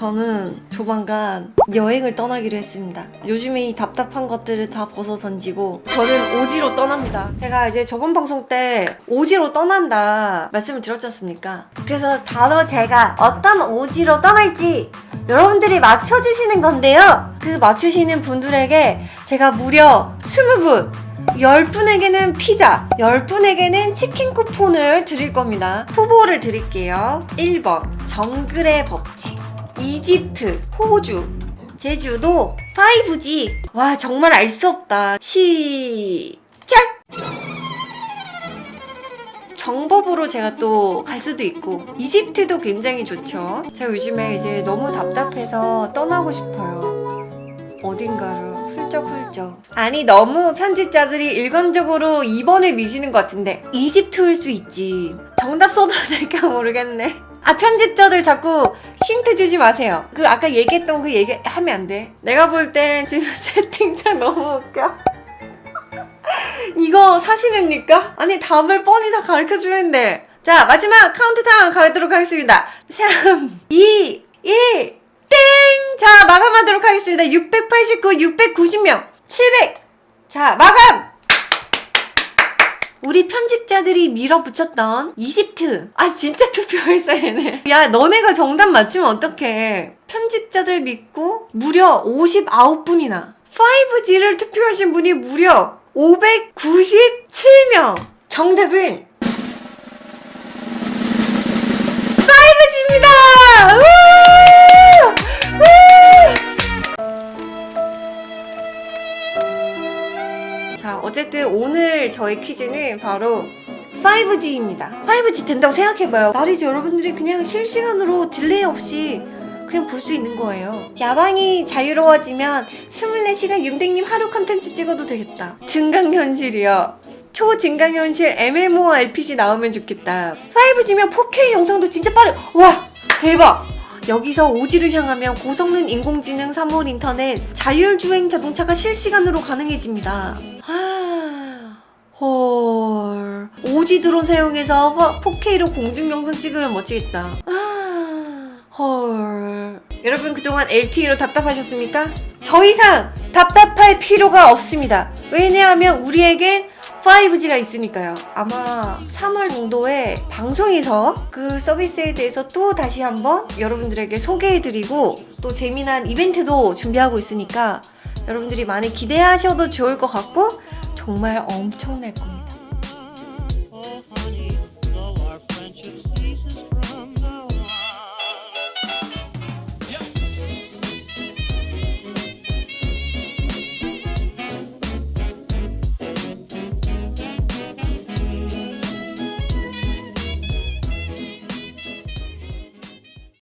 저는 조만간 여행을 떠나기로 했습니다. 요즘에 이 답답한 것들을 다 벗어 던지고 저는 오지로 떠납니다. 제가 이제 저번 방송 때 오지로 떠난다 말씀을 드렸지 않습니까? 그래서 바로 제가 어떤 오지로 떠날지 여러분들이 맞춰주시는 건데요. 그 맞추시는 분들에게 제가 무려 20분 10분에게는 피자, 10분에게는 치킨 쿠폰을 드릴 겁니다. 후보를 드릴게요. 1번, 정글의 법칙. 이집트, 호주, 제주도, 5G. 와, 정말 알 수 없다. 시작! 정법으로 제가 또 갈 수도 있고 이집트도 굉장히 좋죠. 제가 요즘에 이제 너무 답답해서 떠나고 싶어요. 어딘가로 훌쩍훌쩍. 아니 너무 편집자들이 일관적으로 2번을 미시는 것 같은데 이집트일 수 있지. 정답 써도 될까 모르겠네. 아 편집자들 자꾸 힌트 주지 마세요. 그 아까 얘기했던 그 얘기 하면 안 돼. 내가 볼 땐 지금 채팅창 너무 웃겨. 이거 사실입니까? 아니 답을 뻔히 다 가르쳐 주는데 자 마지막 카운트다운 가도록 하겠습니다 3 2 1 땡! 자 마감하도록 하겠습니다 689 690명 700 자 마감! 우리 편집자들이 밀어붙였던 이집트. 아 진짜 투표했어 얘네. 야 너네가 정답 맞추면 어떡해. 편집자들 믿고 무려 59분이나. 5G를 투표하신 분이 무려 597명. 정답은 자, 어쨌든 오늘 저의 퀴즈는 바로 5G입니다. 5G 된다고 생각해봐요. 말이지 여러분들이 그냥 실시간으로 딜레이 없이 그냥 볼 수 있는 거예요. 야방이 자유로워지면 24시간 윤댕님 하루 컨텐츠 찍어도 되겠다. 증강현실이요. 초증강현실 MMORPG 나오면 좋겠다. 5G면 4K 영상도 진짜 빠르. 와 대박. 여기서 오지를 향하면 고성능 인공지능 3월 인터넷 자율주행 자동차가 실시간으로 가능해집니다. 아, 헐. 오지 드론 사용해서 4K로 공중 영상 찍으면 멋지겠다. 아, 헐. 여러분 그동안 LTE로 답답하셨습니까? 더 이상 답답할 필요가 없습니다. 왜냐하면 우리에겐 5G가 있으니까요. 아마 3월 정도에 방송에서 그 서비스에 대해서 또 다시 한번 여러분들에게 소개해드리고 또 재미난 이벤트도 준비하고 있으니까 여러분들이 많이 기대하셔도 좋을 것 같고 정말 엄청날 겁니다.